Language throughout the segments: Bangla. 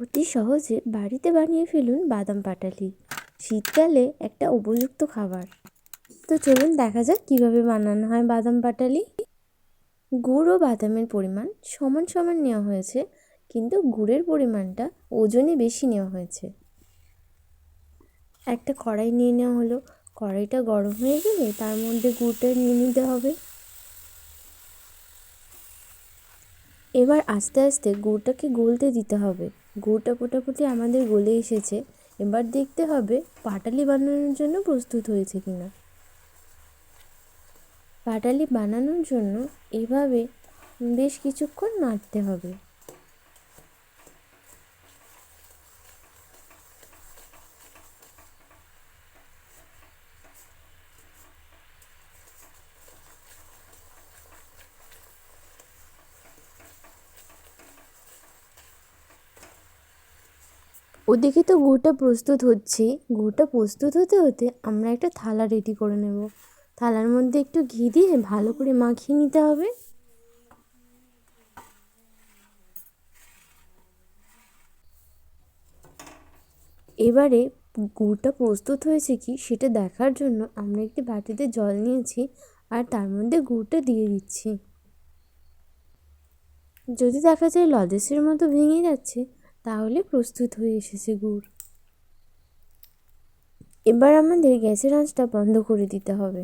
অতি সহজে বাড়িতে বানিয়ে ফেলুন বাদাম পাটালি। শীতকালে একটা উপযুক্ত খাবার। তো চলুন দেখা যাক কীভাবে বানানো হয় বাদাম পাটালি। গুড় ও বাদামের পরিমাণ সমান সমান নেওয়া হয়েছে, কিন্তু গুড়ের পরিমাণটা ওজনে বেশি নেওয়া হয়েছে। একটা কড়াই নিয়ে নেওয়া হলো। কড়াইটা গরম হয়ে গেলে তার মধ্যে গুড়টা নিয়ে নিতে হবে। এবার আস্তে আস্তে গুড়টাকে গলতে দিতে হবে। গুড়টা মোটামুটি আমাদের গলে এসেছে। এবার দেখতে হবে পাটালি বানানোর জন্য প্রস্তুত হয়েছে কিনা। পাটালি বানানোর জন্য এভাবে বেশ কিছুক্ষণ নাড়তে হবে। ওদিকে তো গুড়টা প্রস্তুত হচ্ছে। গুড়টা প্রস্তুত হতে হতে আমরা একটা থালা রেডি করে নেব। থালার মধ্যে একটু ঘি দিয়ে ভালো করে মাখিয়ে নিতে হবে। এবারে গুড়টা প্রস্তুত হয়েছে কি সেটা দেখার জন্য আমরা একটি বাটিতে জল নিয়েছি আর তার মধ্যে গুড়টা দিয়ে দিচ্ছি। যদি দেখা যায় লজেসের মতো ভেঙে যাচ্ছে তাহলে প্রস্তুত হয়ে এসেছে গুড়। এবার আমাদের গ্যাসের আঁচটা বন্ধ করে দিতে হবে।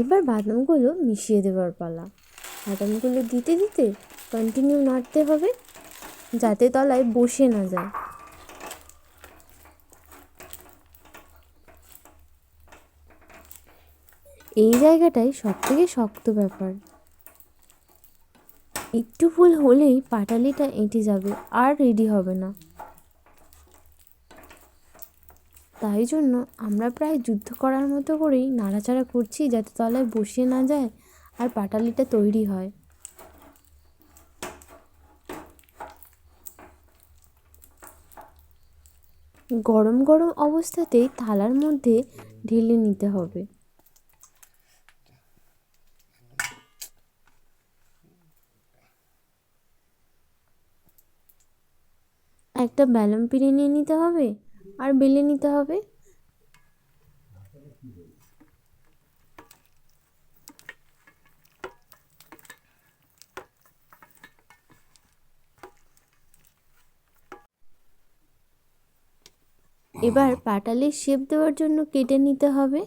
এবার বাদামগুলো মিশিয়ে দেওয়ার পালা। বাদামগুলো দিতে দিতে কন্টিনিউ নাড়তে হবে, যাতে তলায় বসে না যায়। এই জায়গাটাই সব থেকে শক্ত ব্যাপার। একটু ভুল হলেই পাটালিটা এঁটে যাবে, আর রেডি হবে না। তাই জন্য আমরা প্রায় যুদ্ধ করার মতো করেই নাড়াচাড়া করছি যাতে তলায় বসে না যায় আর পাটালিটা তৈরি হয়। গরম গরম অবস্থাতেই থালার মধ্যে ঢেলে নিতে হবে। একটা ব্যালম পিড়ে নিয়ে নিতে হবে আর বেলে নিতে হবে। এবার পাটালির শেপ দেওয়ার জন্য কেটে নিতে হবে।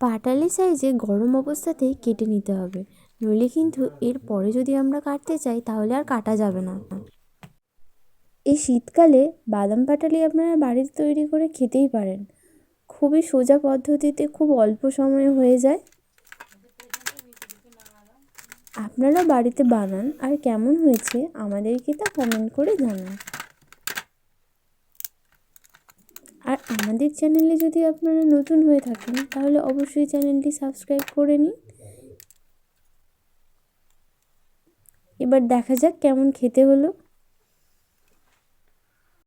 পাটালি সাইজে গরম অবস্থাতেই কেটে নিতে হবে। নইলে কিন্তু এর পরে যদি আমরা কাটতে চাই তাহলে আর কাটা যাবে না। এই শীতকালে বাদাম পাটালি আপনারা বাড়িতে তৈরি করে খেতেই পারেন। খুবই সোজা পদ্ধতিতে খুব অল্প সময়ে হয়ে যায়। আপনারা বাড়িতে বানান আর কেমন হয়েছে আমাদেরকে তা কমেন্ট করে জানান। আর আমাদের চ্যানেলে যদি আপনারা নতুন হয়ে থাকেন, তাহলে অবশ্যই চ্যানেলটি সাবস্ক্রাইব করে নিন। এবার দেখা যাক কেমন খেতে হলো।